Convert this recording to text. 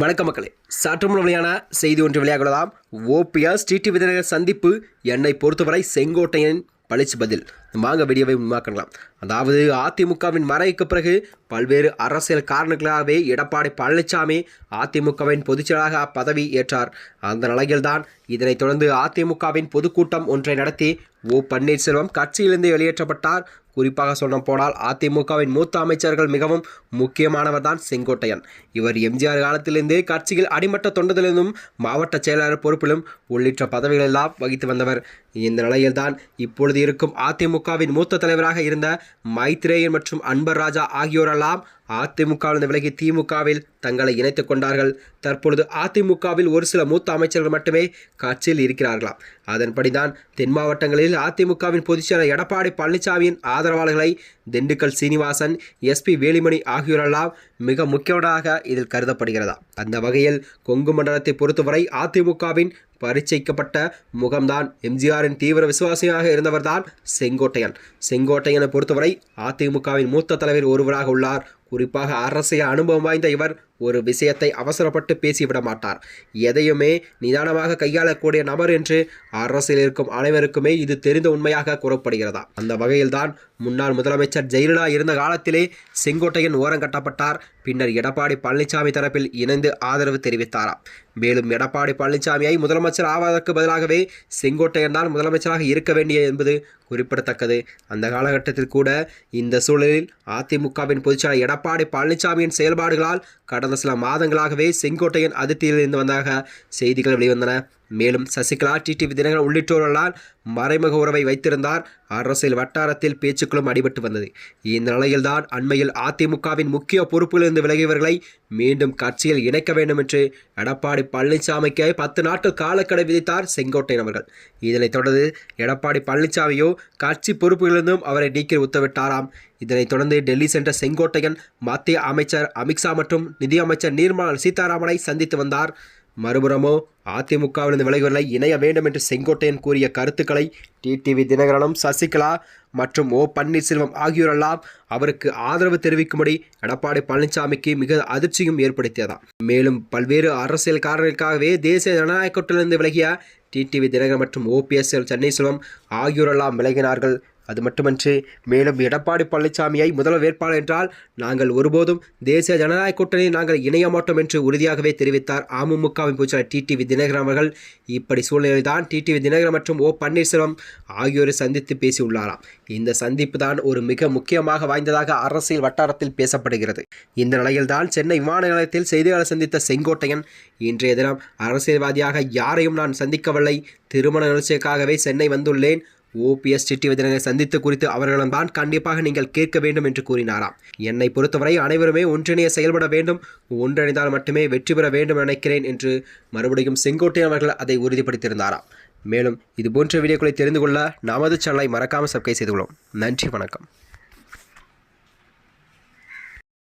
வணக்க மக்களே. சற்று வழியான செய்தி ஒன்று விளையாடலாம் ஓபிஎஸ் டிடி விதிநகர் சந்திப்பு என்னை பொறுத்தவரை செங்கோட்டையன் பழிச்சு பதில். வாங்க வீடியோவை உண்மாக்கலாம் அதாவது அதிமுகவின் மறைவுக்கு பிறகு பல்வேறு அரசியல் காரணங்களாகவே எடப்பாடி பழனிசாமி அதிமுகவின் பொதுச்செயலாக பதவி ஏற்றார். அந்த நிலையில்தான் இதனைத் தொடர்ந்து அதிமுகவின் பொதுக்கூட்டம் ஒன்றை நடத்தி ஓ பன்னீர்செல்வம் கட்சியிலிருந்து வெளியேற்றப்பட்டார். குறிப்பாக சொல்ல போனால் அதிமுகவின் மூத்த அமைச்சர்கள் மிகவும் முக்கியமானவர் தான் செங்கோட்டையன். இவர் எம்ஜிஆர் காலத்திலிருந்தே கட்சியில் அடிமட்ட தொண்டத்திலிருந்தும் மாவட்ட செயலாளர் பொறுப்பிலும் உள்ளிட்ட பதவிகளெல்லாம் வகித்து வந்தவர். இந்த நிலையில்தான் இப்பொழுது இருக்கும் அதிமுகவின் மூத்த தலைவராக இருந்த மைத்ரேயன் மற்றும் அன்பர் ராஜா ஆகியோரெல்லாம் அதிமுகவிலிருந்து விலகி திமுகவில் தங்களை இணைத்துக் கொண்டார்கள். தற்பொழுது அதிமுகவில் ஒரு சில மூத்த அமைச்சர்கள் மட்டுமே கட்சியில் இருக்கிறார்களாம். அதன்படிதான் தென் மாவட்டங்களில் அதிமுகவின் பொதுச்செயலர் எடப்பாடி பழனிசாமியின் ஆதரவாளர்களை திண்டுக்கல் சீனிவாசன் எஸ்பி வேலுமணி ஆகியோரெல்லாம் மிக முக்கியவனாக இதில் கருதப்படுகிறதா அந்த வகையில் கொங்கு மண்டலத்தை பொறுத்தவரை அதிமுகவின் பரிச்சைக்கப்பட்ட முகம்தான் எம்ஜிஆரின் தீவிர விசுவாசியாக இருந்தவர்தான் செங்கோட்டையன். செங்கோட்டையனை பொறுத்தவரை அதிமுகவின் மூத்த தலைவர் ஒருவராக உள்ளார். குறிப்பாக அரசியல் அனுபவம் வாய்ந்த இவர் ஒரு விஷயத்தை அவசரப்பட்டு பேசிவிட மாட்டார் எதையுமே நிதானமாக கையாளக்கூடிய நபர் என்று அரசியல் இருக்கும் அனைவருக்குமே இது தெரிந்த உண்மையாக கூறப்படுகிறதா? அந்த வகையில்தான் முன்னாள் முதலமைச்சர் ஜெயலலிதா இருந்த காலத்திலே செங்கோட்டையன் ஓரம் கட்டப்பட்டார். பின்னர் எடப்பாடி பழனிசாமி தரப்பில் இணைந்து ஆதரவு தெரிவித்தாராம். மேலும் எடப்பாடி பழனிசாமியை முதலமைச்சர் ஆவதற்கு பதிலாகவே செங்கோட்டையன் தான் முதலமைச்சராக இருக்க வேண்டிய என்பது குறிப்பிடத்தக்கது. அந்த காலகட்டத்தில் கூட இந்த சூழலில் அதிமுகவின் பொதுச்செயலர் எடப்பாடி பழனிசாமியின் செயல்பாடுகளால் கடந்த சில மாதங்களாகவே செங்கோட்டையன் அதிர்த்தியில் இருந்து வந்ததாக செய்திகள் வெளிவந்தன. மேலும் சசிகலா டிடிவி தினகரன் உள்ளிட்டோரெல்லாம் மறைமுக உறவை வைத்திருந்தார். அரசியல் வட்டாரத்தில் பேச்சுக்களும் அடிபட்டு வந்தது. இந்த நிலையில்தான் அண்மையில் அதிமுகவின் முக்கிய பொறுப்பிலிருந்து விலகியவர்களை மீண்டும் கட்சியில் இணைக்க வேண்டும் என்று எடப்பாடி பழனிசாமிக்கு பத்து நாட்கள் காலக்கடை விதித்தார் செங்கோட்டையன் அவர்கள். இதனைத் தொடர்ந்து எடப்பாடி பழனிசாமியோ கட்சி பொறுப்புகளிலிருந்தும் அவரை நீக்கி உத்தரவிட்டாராம். இதனைத் தொடர்ந்து டெல்லி சென்ற செங்கோட்டையன் மத்திய அமைச்சர் அமித்ஷா மற்றும் நிதியமைச்சர் நிர்மலா சீதாராமனை சந்தித்து வந்தார். மறுபுறமோ அதிமுகவிலிருந்து விலகுவதை இணைய வேண்டும் என்று செங்கோட்டையன் கூறிய கருத்துக்களை டிடிவி தினகரனும் சசிகலா மற்றும் ஓ பன்னீர்செல்வம் ஆகியோரெல்லாம் அவருக்கு ஆதரவு தெரிவிக்கும்படி எடப்பாடி பழனிசாமிக்கு மிக அதிர்ச்சியும் ஏற்படுத்தியதாம். மேலும் பல்வேறு அரசியல் காரணங்களுக்காகவே தேசிய ஜனநாயக விலகிய டிடிவி தினகரன் மற்றும் ஓபிஎஸ்எல் சென்னை செல்வம் ஆகியோரெல்லாம் விலகினார்கள். அது மட்டுமன்றி மேலும் எடப்பாடி பழனிசாமியை முதல்வர் வேட்பாளர் என்றால் நாங்கள் ஒருபோதும் தேசிய ஜனநாயக கூட்டணியில் நாங்கள் இணைய மாட்டோம் என்று உறுதியாகவே தெரிவித்தார் அமமுகவின் பொதுச்செயலர் டிடிவி தினகரன் அவர்கள். இப்படி சூழ்நிலையில்தான் டிடிவி தினகரன் மற்றும் ஓ. பன்னீர்செல்வம் ஆகியோரை சந்தித்து பேசியுள்ளாராம். இந்த சந்திப்பு தான் ஒரு மிக முக்கியமாக வாய்ந்ததாக அரசியல் வட்டாரத்தில் பேசப்படுகிறது. இந்த நிலையில்தான் சென்னை விமான நிலையத்தில் செய்தியாளர் சந்தித்த செங்கோட்டையன் இன்றைய தினம் அரசியல்வாதியாக யாரையும் நான் சந்திக்கவில்லை. திருமண நிகழ்ச்சிக்காகவே சென்னை வந்துள்ளேன். ஓபிஎஸ் சிட்டி விதினரை சந்தித்து குறித்து அவர்களிடம்தான் கண்டிப்பாக நீங்கள் கேட்க வேண்டும் என்று கூறினாராம். என்னை பொறுத்தவரை அனைவருமே ஒன்றிணைய செயல்பட வேண்டும் ஒன்றிணைந்தால் மட்டுமே வெற்றி பெற வேண்டும் நினைக்கிறேன் என்று மறுபடியும் செங்கோட்டையன் அவர்கள் அதை உறுதிப்படுத்தியிருந்தாராம். மேலும் இதுபோன்ற வீடியோக்களை தெரிந்து கொள்ள நமது சேனலை மறக்காமல் சப்ஸ்கிரைப் செய்து கொள்ளும் நன்றி வணக்கம்.